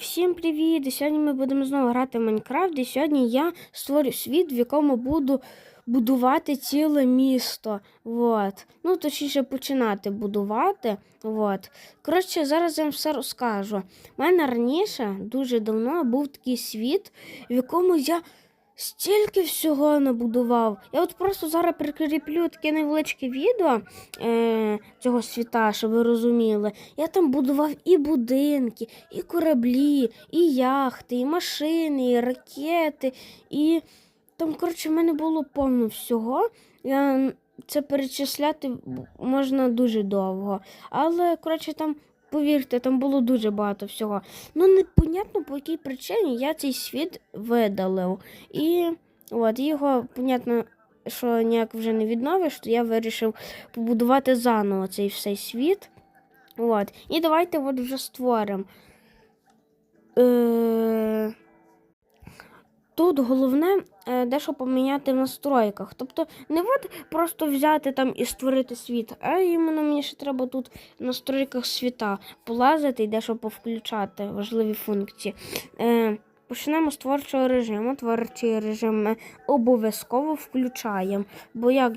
Всім привіт! Сьогодні ми будемо знову грати в Майнкрафт. І сьогодні я створю світ, в якому буду будувати ціле місто. Вот. Ну, точніше, починати будувати. Вот. Коротше, зараз я вам все розкажу. У мене раніше, дуже давно, був такий світ, в якому я стільки всього набудував. Я от просто зараз прикріплю таке невеличке відео е, цього світа, щоб ви розуміли. Я там будував і будинки, і кораблі, і яхти, і машини, і ракети, і там, коротше, в мене було повно всього. Я це перечисляти можна дуже довго. Але, коротше, там, повірте, там було дуже багато всього. Ну, непонятно, по якій причині я цей світ видалив. І от його, понятно, що ніяк вже не відновиш, то я вирішив побудувати заново цей всей світ. От. І давайте от вже створимо. Е... Тут головне е, дещо поміняти в настройках. Тобто не от просто взяти там і створити світ, а іменно мені ще треба тут в настройках світа полазити і дещо повключати важливі функції. Е, Почнемо з творчого режиму. Творчий режим ми обов'язково включаємо, бо як,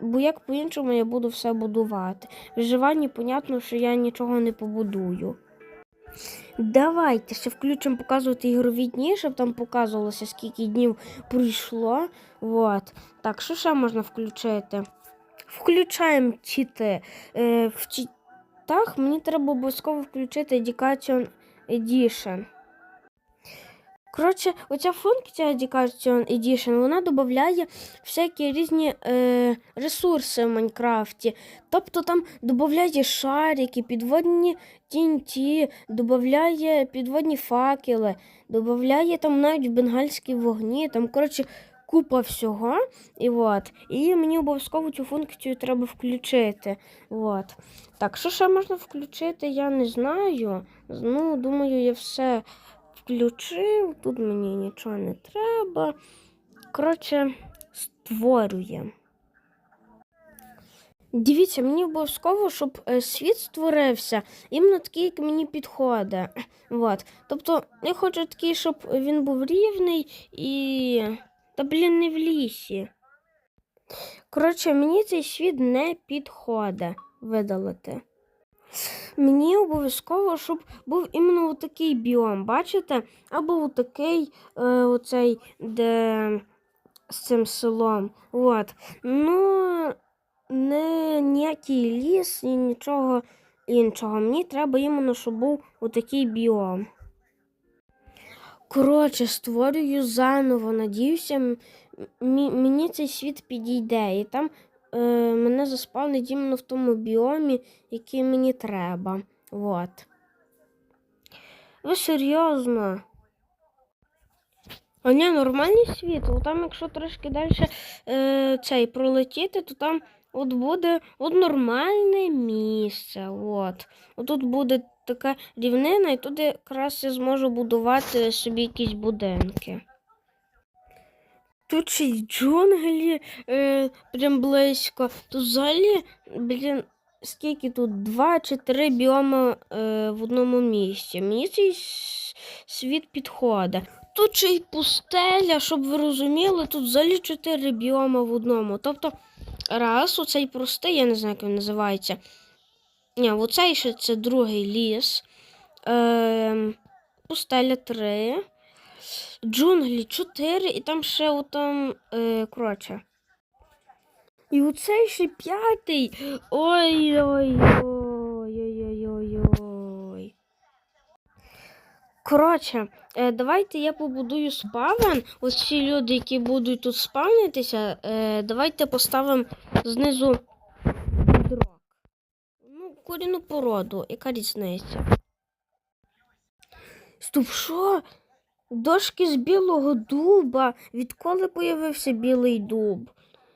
бо як по-іншому я буду все будувати. В виживанні, понятно, що я нічого не побудую. Давайте ще включимо показувати ігрові дні, щоб там показувалося, скільки днів пройшло. Вот. Так, що ще можна включити? Включаємо чити. Е, в читах мені треба обов'язково включити Education Edition. Коротше, оця функція Education Edition, вона додає всякі різні е, ресурси в Майнкрафті. Тобто там додає шарики, підводні TNT, додає підводні факели, додає там навіть бенгальські вогні, там, коротше, купа всього. І, от. і мені обов'язково цю функцію треба включити. От. Так, що ще можна включити, я не знаю. Ну, думаю, я все включив. Тут мені нічого не треба. Коротше, створюємо. Дивіться, мені обов'язково, щоб е, світ створився іменно такий, як мені підходить. Вот. Тобто, я хочу такий, щоб він був рівний і. Та блін, не в лісі. Коротше, мені цей світ не підходить видалити. Мені обов'язково, щоб був іменно такий біом, бачите? Або такий, е, оцей, де з цим селом. От. Ну, не ніякий ліс і нічого іншого. Мені треба іменно, щоб був отакий біом. Коротше, створюю заново. Надіюся, мені цей світ підійде. І там е, мене заспавнить іменно в тому біомі, який мені треба. От. Ви серйозно? А ні, нормальний світ. Там, якщо трошки далі е, цей пролетіти, то там от буде от нормальне місце. От. Отут буде така рівнина, і тут якраз я зможу будувати собі якісь будинки. Тут ще й джунглі е, прям близько. Тут взагалі, блін, скільки тут? Два чи три біоми е, в одному місці. Мені цей світ підходить. Тут ще й пустеля, щоб ви розуміли, тут взагалі чотири біоми в одному. Тобто, раз, оцей простий, я не знаю, як він називається. Ні, оцей ще це другий ліс. Е, пустеля три. Джунглі 4, і там ще отам, е, коротше. І оцей ще п'ятий. Ой-ой-ой-ой-ой-ой-ой. Коротше, е, давайте я побудую спавен. Ось ці люди, які будуть тут спавнитися, е, давайте поставимо знизу дрок. Ну, корінну породу, яка різниця? Стоп, що? Дошки з білого дуба. Відколи появився білий дуб?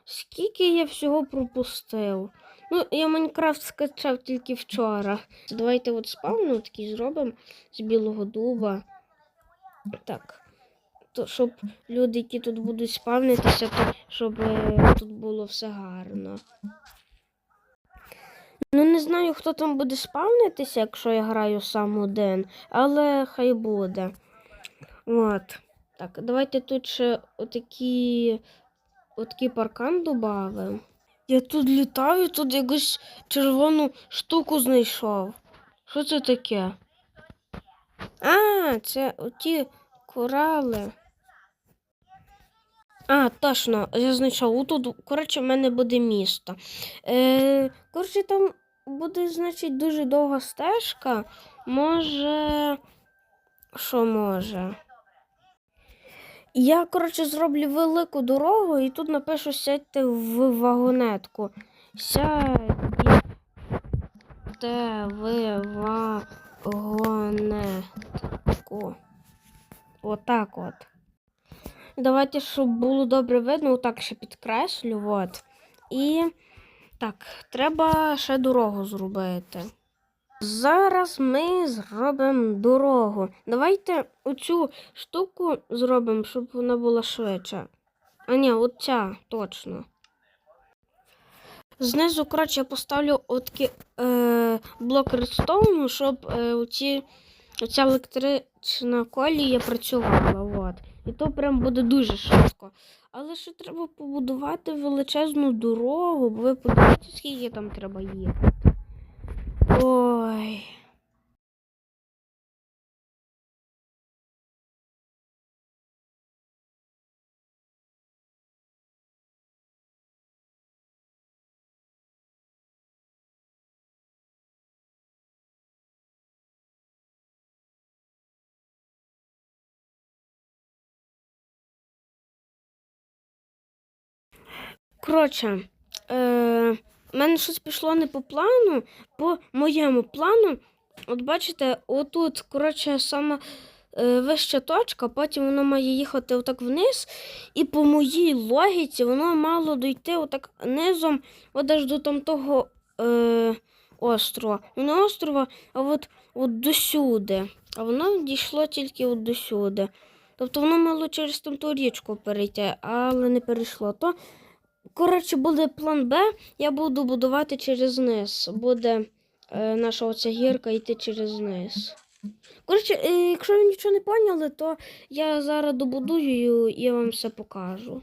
Скільки я всього пропустив? Ну, я Майнкрафт скачав тільки вчора. Давайте от спавну такий зробимо з білого дуба. Так. То, щоб люди, які тут будуть спавнитися, то щоб е, тут було все гарно. Ну, не знаю, хто там буде спавнитися, якщо я граю сам один, але хай буде. От. Так, давайте тут ще отакі, отакий паркан додамо. Я тут літаю, тут якусь червону штуку знайшов. Що це таке? А, це оті корали. А, точно, я знайшов. Тут, коротше, в мене буде місто. Е, коротше, там буде, значить, дуже довга стежка. Може. Що може? Я, коротше, зроблю велику дорогу і тут напишу сядьте в вагонетку. Сядьте в вагонетку. Отак от. Давайте, щоб було добре видно, отак ще підкреслю. От. І так, треба ще дорогу зробити. Зараз ми зробимо дорогу. Давайте оцю штуку зробимо, щоб вона була швидше. А ні, оця точно. Знизу, коротше, я поставлю отакі е, блок редстоуну, щоб е, оці, оця електрична колія працювала. От. І то прям буде дуже швидко. Але ще треба побудувати величезну дорогу, бо ви подивіться, скільки там треба їхати. Ой. Коротше, е, в мене щось пішло не по плану, по моєму плану. От бачите, отут, коротше, саме вища точка, потім воно має їхати отак вниз, і по моїй логіці воно мало дойти отак низом, от аж до там того е, острова. Не острова, а от, от досюди. А воно дійшло тільки от досюди. Тобто воно мало через там ту річку перейти, але не перейшло. То Коротше, буде план Б, я буду будувати через низ. Буде е, наша оця гірка йти через низ. Коротше, е, якщо ви нічого не поняли, то я зараз добудую і я вам все покажу.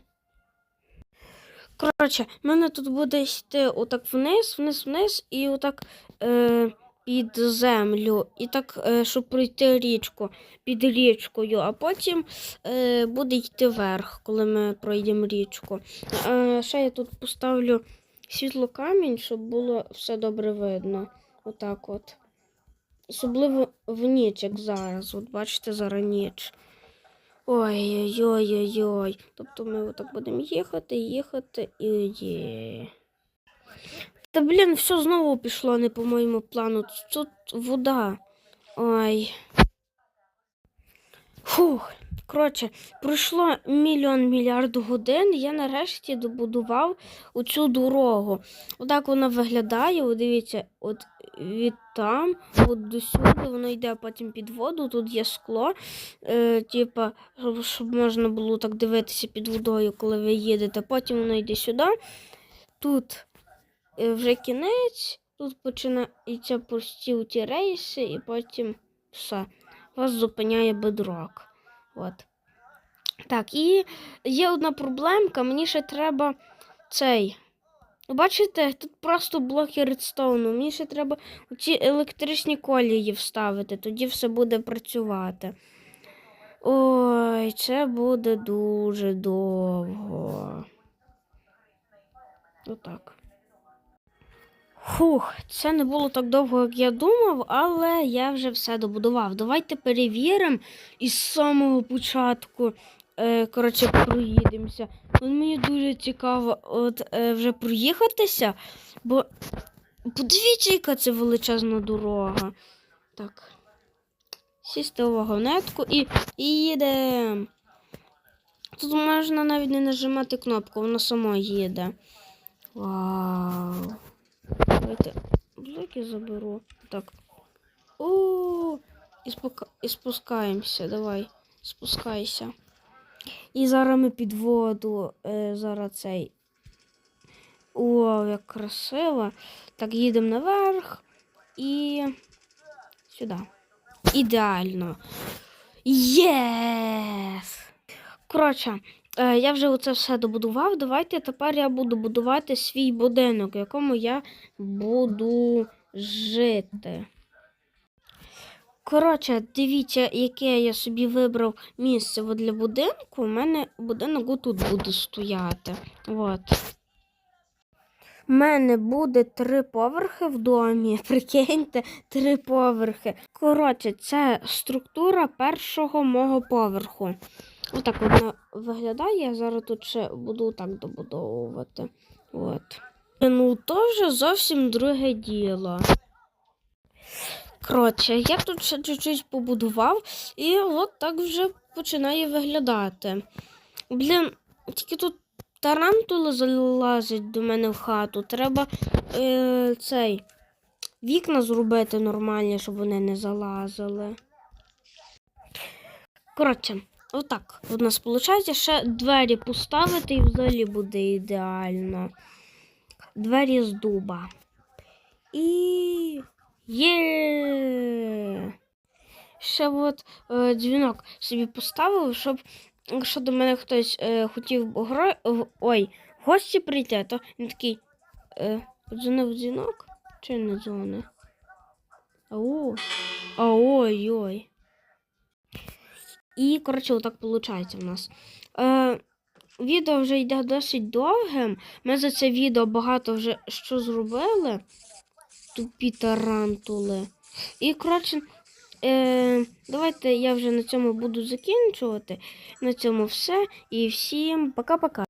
Коротше, в мене тут буде йти отак вниз, вниз, вниз і отак е, під землю. І так, е, щоб пройти річку під річкою, а потім е, буде йти вверх, коли ми пройдемо річку. Е, ще я тут поставлю світло камінь, щоб було все добре видно. Отак от. Особливо в ніч, як зараз. От бачите, зараз ніч. Ой-ой-ой-ой. Тобто ми отак будемо їхати, їхати і. Та блін, все знову пішло не по моєму плану. Тут вода. Ой. Фух. Коротше, пройшло мільйон мільярд годин, я нарешті добудував оцю дорогу. Отак вона виглядає. От дивіться, от від там, от до сюди, воно йде потім під воду, тут є скло, е, типа, щоб, можна було так дивитися під водою, коли ви їдете. Потім воно йде сюди. Тут вже кінець, тут починаються прості ті рейси, і потім все. Вас зупиняє бедрок. От. Так, і є одна проблемка, мені ще треба цей. Бачите, тут просто блоки редстоуну. Мені ще треба ці електричні колії вставити, тоді все буде працювати. Ой, це буде дуже довго. Отак. Фух, це не було так довго, як я думав, але я вже все добудував. Давайте перевіримо із самого початку. Е, коротше, проїдемося. От мені дуже цікаво от, е, вже проїхатися, бо подивіться, яка це величезна дорога. Так. Сісти у вагонетку і їдемо. Тут можна навіть не нажимати кнопку, воно само їде. Вау. Давайте блоки заберу. Так. О, і, спука... і спускаємося. Давай, спускайся. І зараз ми під воду. Е, зараз цей. О, як красиво. Так, їдемо наверх і сюди. Ідеально. Єс! Коротше, я вже оце все добудував. Давайте тепер я буду будувати свій будинок, в якому я буду жити. Коротше, дивіться, яке я собі вибрав місце для будинку. У мене будинок отут буде стояти. От. У мене буде три поверхи в домі. Прикиньте, три поверхи. Коротше, це структура першого мого поверху. Отак вона виглядає. Я зараз тут ще буду так добудовувати. От. Ну, то вже зовсім друге діло. Коротше, я тут ще чуть-чуть побудував, і от так вже починає виглядати. Блін, тільки тут тарантули залазять до мене в хату. Треба е, цей вікна зробити нормальні, щоб вони не залазили. Коротше, отак. У нас виходить ще двері поставити і взагалі буде ідеально. Двері з дуба. І є. Ще от е, дзвінок собі поставив, щоб якщо до мене хтось е, хотів гро... ой, в гості прийти, то він такий е, подзвонив дзвінок чи не дзвонив? Ау. Ой-ой. І, коротше, отак виходить у нас. Е, відео вже йде досить довгим. Ми за це відео багато вже що зробили. Тупі тарантули. І, коротше, е, давайте я вже на цьому буду закінчувати. На цьому все. І всім пока-пока.